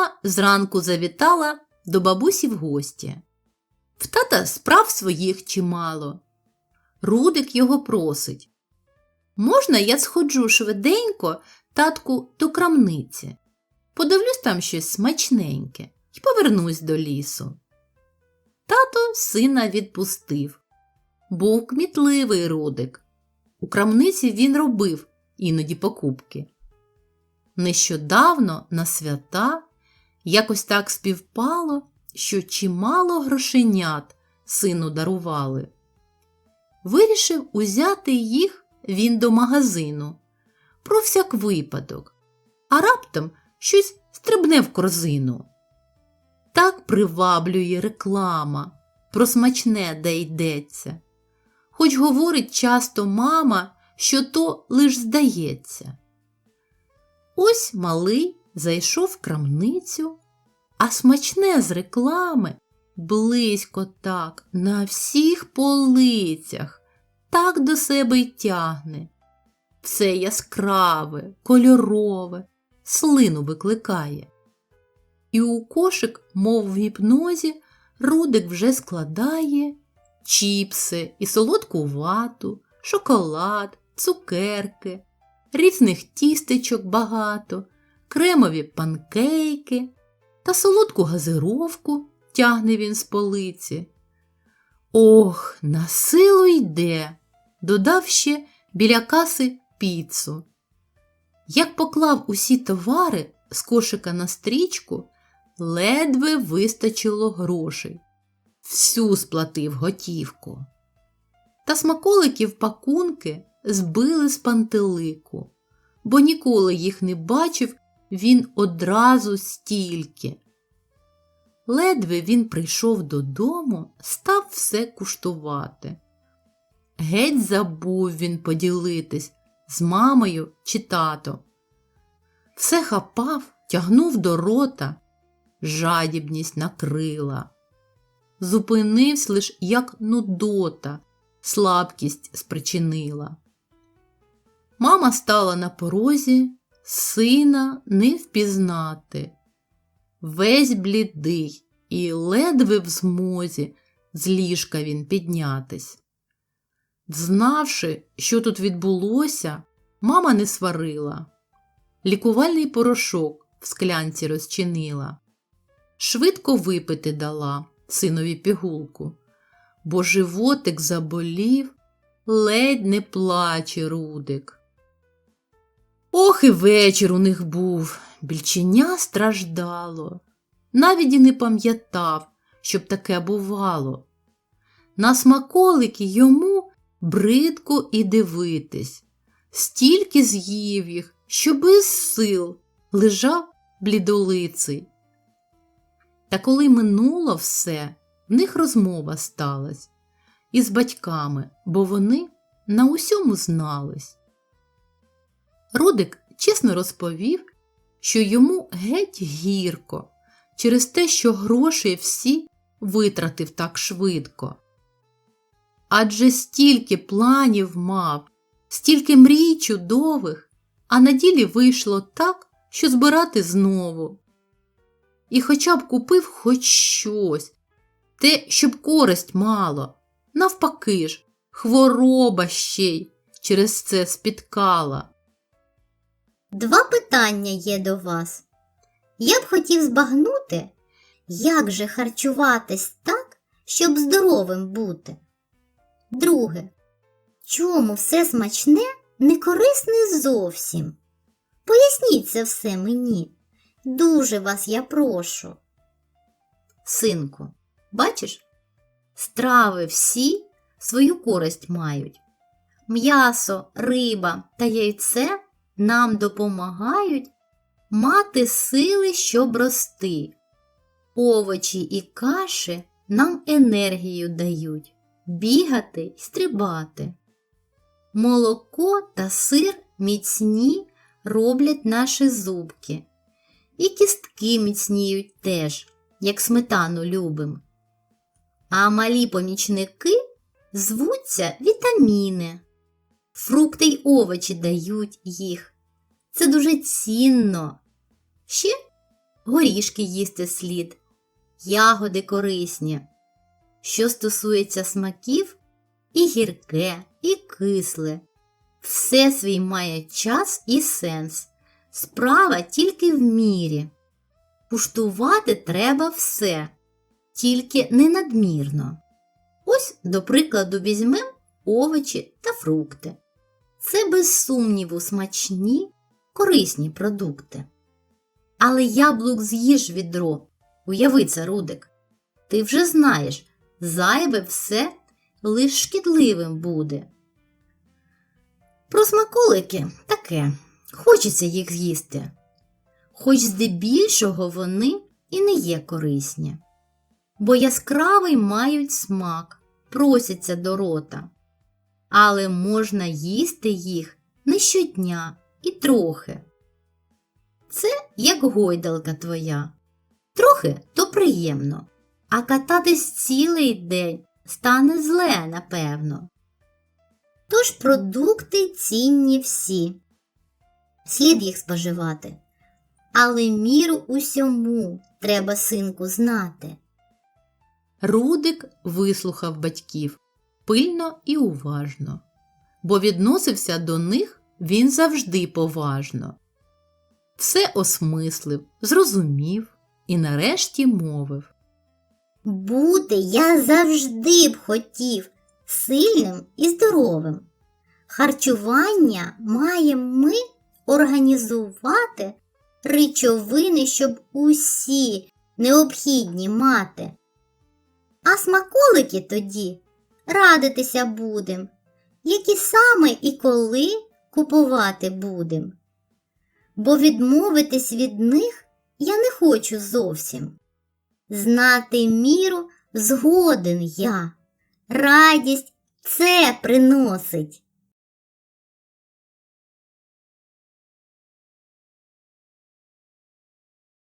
Мама зранку завітала до бабусі в гості. В тата справ своїх чимало. Рудик його просить. Можна я сходжу швиденько, татку, до крамниці? Подивлюсь там щось смачненьке і повернусь до лісу. Тато сина відпустив. Був кмітливий Рудик. У крамниці він робив іноді покупки. Нещодавно на свята якось так співпало, що чимало грошенят сину дарували. Вирішив узяти їх він до магазину про всяк випадок, а раптом щось стрибне в корзину. Так приваблює реклама, про смачне де йдеться. Хоч говорить часто мама, що то лиш здається. Ось малий зайшов в крамницю, а смачне з реклами близько так, на всіх полицях, так до себе й тягне. Все яскраве, кольорове, слину викликає. І у кошик, мов в гіпнозі, Рудик вже складає чіпси і солодку вату, шоколад, цукерки, різних тістечок багато, кремові панкейки та солодку газировку тягне він з полиці. Ох, на силу йде, додав ще біля каси піцу. Як поклав усі товари з кошика на стрічку, ледве вистачило грошей. Всю сплатив готівку. Та смаколиків пакунки збили з пантелику, бо ніколи їх не бачив він одразу стільки. Ледве він прийшов додому, став все куштувати. Геть забув він поділитись з мамою чи тато. Все хапав, тягнув до рота, жадібність накрила. Зупинився лиш, як нудота, слабкість спричинила. Мама стала на порозі, сина не впізнати. Весь блідий і ледве в змозі з ліжка він піднятись. Знавши, що тут відбулося, мама не сварила. Лікувальний порошок в склянці розчинила. Швидко випити дала синові пігулку, бо животик заболів, ледь не плаче Рудик. Ох, і вечір у них був, більченя страждало, навіть і не пам'ятав, щоб таке бувало. На смаколики йому бридко і дивитись, стільки з'їв їх, що без сил лежав блідолиций. Та коли минуло все, в них розмова сталась із батьками, бо вони на усьому знались. Рудик чесно розповів, що йому геть гірко через те, що грошей всі витратив так швидко. Адже стільки планів мав, стільки мрій чудових, а на ділі вийшло так, що збирати знову. І хоча б купив хоч щось, те, щоб користь мало, навпаки ж, хвороба ще й через це спіткала. Два питання є до вас. Я б хотів збагнути, як же харчуватись так, щоб здоровим бути. Друге, чому все смачне не корисне зовсім? Поясніть це все мені. Дуже вас я прошу. Синку, бачиш, страви всі свою користь мають. М'ясо, риба та яйце нам допомагають мати сили, щоб рости. Овочі і каші нам енергію дають бігати й стрибати. Молоко та сир міцні роблять наші зубки. І кістки міцніють теж, як сметану любим. А малі помічники звуться вітаміни. Фрукти й овочі дають їх. Це дуже цінно. Ще горішки їсти слід, ягоди корисні. Що стосується смаків, і гірке, і кисле. Все свій має час і сенс. Справа тільки в мірі. Куштувати треба все, тільки не надмірно. Ось, до прикладу, візьмемо овочі та фрукти. Це без сумніву смачні, корисні продукти. Але яблук з'їж відро, уяви це, Рудик. Ти вже знаєш, зайве все лиш шкідливим буде. Про смаколики таке, хочеться їх з'їсти, хоч здебільшого вони і не є корисні, бо яскравий мають смак, просяться до рота, але можна їсти їх не щодня і трохи. Це як гойдалка твоя. Трохи то приємно, а кататись цілий день стане зле, напевно. Тож продукти цінні всі. Слід їх споживати. Але міру усьому треба, синку, знати. Рудик вислухав батьків пильно і уважно, бо відносився до них він завжди поважно. Все осмислив, зрозумів і нарешті мовив. Бути я завжди б хотів сильним і здоровим. Харчування маємо ми організувати речовини, щоб усі необхідні мати. А смаколики тоді радитися будем, які саме і коли купувати будем. Бо відмовитись від них я не хочу зовсім. Знати міру згоден я. Радість це приносить.